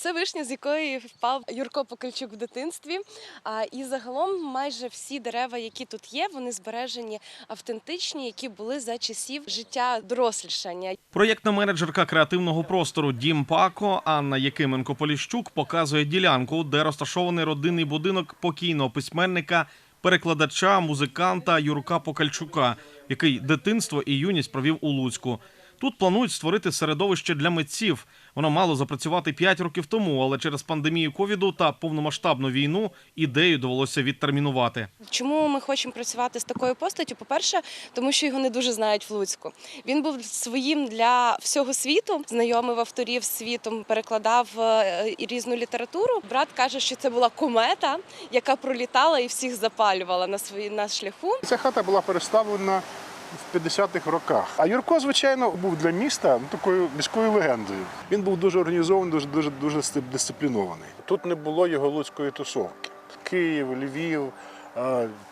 Це вишня, з якої впав Юрко Покальчук в дитинстві. А, і загалом майже всі дерева, які тут є, вони збережені автентичні, які були за часів життя дорослішання. Проєктна менеджерка креативного простору Дім Пако Анна Якименко Поліщук показує ділянку, де розташований родинний будинок покійного письменника, перекладача, музиканта Юрка Покальчука, який дитинство і юність провів у Луцьку. Тут планують створити середовище для митців. Воно мало запрацювати 5 років тому, але через пандемію ковіду та повномасштабну війну ідею довелося відтермінувати. Чому ми хочемо працювати з такою постаттю? По-перше, тому що його не дуже знають в Луцьку. Він був своїм для всього світу, знайомив авторів з світом, перекладав е, і різну літературу. Брат каже, що це була комета, яка пролітала і всіх запалювала на свої на шляху. Ця хата була переставлена в 50-х роках. А Юрко, звичайно, був для міста ну, такою міською легендою. Він був дуже організований, дуже дуже дуже дисциплінований. Тут не було його луцької тусовки. Київ, Львів,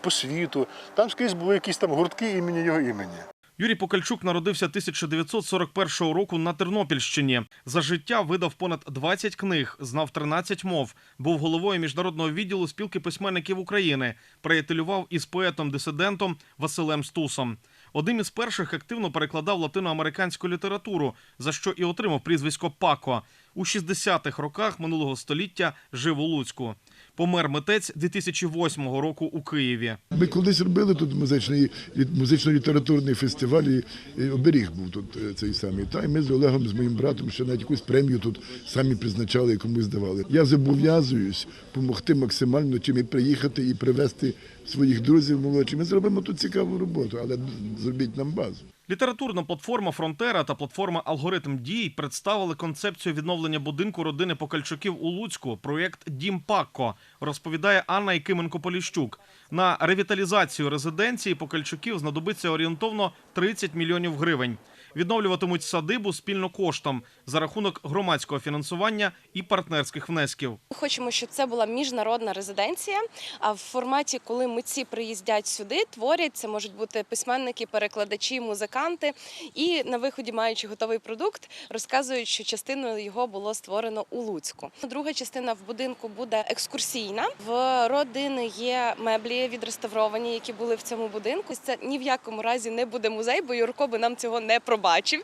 по світу. Там скрізь були якісь там гуртки імені його імені. Юрій Покальчук народився 1941 року на Тернопільщині. За життя видав понад 20 книг, знав 13 мов, був головою міжнародного відділу спілки письменників України, приятелював із поетом-дисидентом Василем Стусом. Одним із перших активно перекладав латиноамериканську літературу, за що і отримав прізвисько Пако. У 60-х роках минулого століття жив у Луцьку. Помер митець 2008 року у Києві. Ми колись робили тут музичний музично-літературний фестиваль, і оберіг був тут е, цей самий. Та й ми з Олегом, з моїм братом, ще навіть якусь премію тут самі призначали і комусь давали. Я зобов'язуюсь допомогти максимально чим і приїхати і привезти своїх друзів молодших. Ми зробимо тут цікаву роботу, але зробіть нам базу. Літературна платформа Фронтера та платформа Алгоритм дій представили концепцію відновлення будинку родини Покальчуків у Луцьку. Проєкт Дім Пакко розповідає Анна Якименко Поліщук. На ревіталізацію резиденції Покальчуків знадобиться орієнтовно 30 мільйонів гривень. Відновлюватимуть садибу спільно коштом за рахунок громадського фінансування і партнерських внесків. Хочемо, щоб це була міжнародна резиденція. А в форматі, коли митці приїздять сюди, творять це можуть бути письменники, перекладачі, музиканти. І на виході, маючи готовий продукт, розказують, що частиною його було створено у Луцьку. Друга частина в будинку буде екскурсійна. В родини є меблі відреставровані, які були в цьому будинку. Це ні в якому разі не буде музей, бо Юрко би нам цього не пробачив.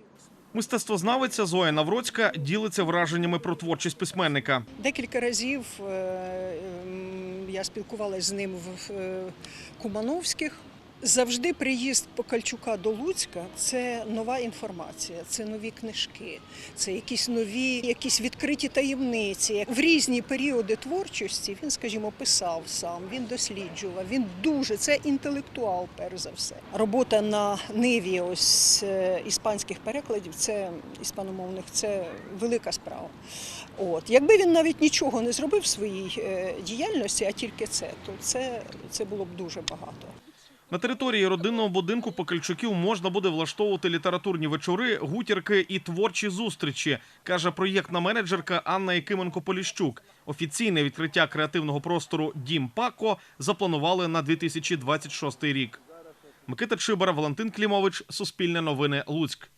Мистецтвознавиця Зоя Навроцька ділиться враженнями про творчість письменника. Декілька разів е, я спілкувалася з ним в е, Кумановських. Завжди приїзд Покальчука до Луцька це нова інформація, це нові книжки, це якісь нові, якісь відкриті таємниці. В різні періоди творчості він, скажімо, писав сам, він досліджував. Він дуже це інтелектуал, перш за все. Робота на ниві ось е, іспанських перекладів, це іспаномовних, це велика справа. От якби він навіть нічого не зробив в своїй е, діяльності, а тільки це, то це, це було б дуже багато. На території родинного будинку Покальчуків можна буде влаштовувати літературні вечори, гутірки і творчі зустрічі, каже проєктна менеджерка Анна Якименко Поліщук. Офіційне відкриття креативного простору Дім Пако запланували на 2026 рік. Микита Чибара, Валентин Клімович, Суспільне новини, Луцьк.